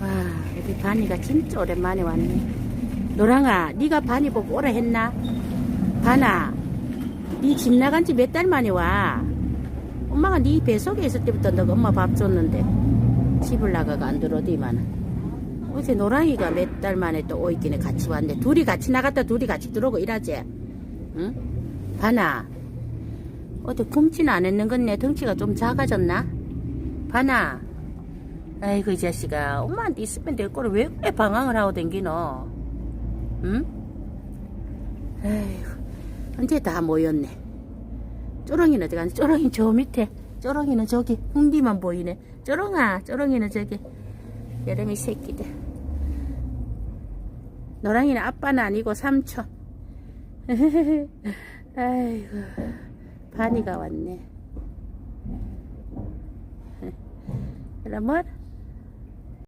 와, 우리 바니가 진짜 오랜만에 왔네. 노랑아, 네가 바니 보고 오라 했나? 바나, 네 집 나간 지 몇 달 만에 와. 엄마가 네 뱃속에 있을 때부터 너가 엄마 밥 줬는데 집을 나가가 안 들어오디만. 어제 노랑이가 몇 달 만에 또 오이기네 같이 왔네. 둘이 같이 나갔다 둘이 같이 들어오고 이러지. 응? 바나, 어디 굶지는 안 했는 건내 덩치가 좀 작아졌나? 바나, 아이고 이 자식아. 엄마한테 있으면 될 거를 왜 그래 방황을 하고 댕기노? 응? 아이고 언제 다 모였네. 쪼렁이는 어디 가니? 쪼렁이 저 밑에. 쪼렁이는 저기 흥비만 보이네. 쪼렁아 쪼렁이는 저기. 여름이 새끼들. 노랑이는 아빠는 아니고 삼촌. 아이고 바니가 왔네. 뭐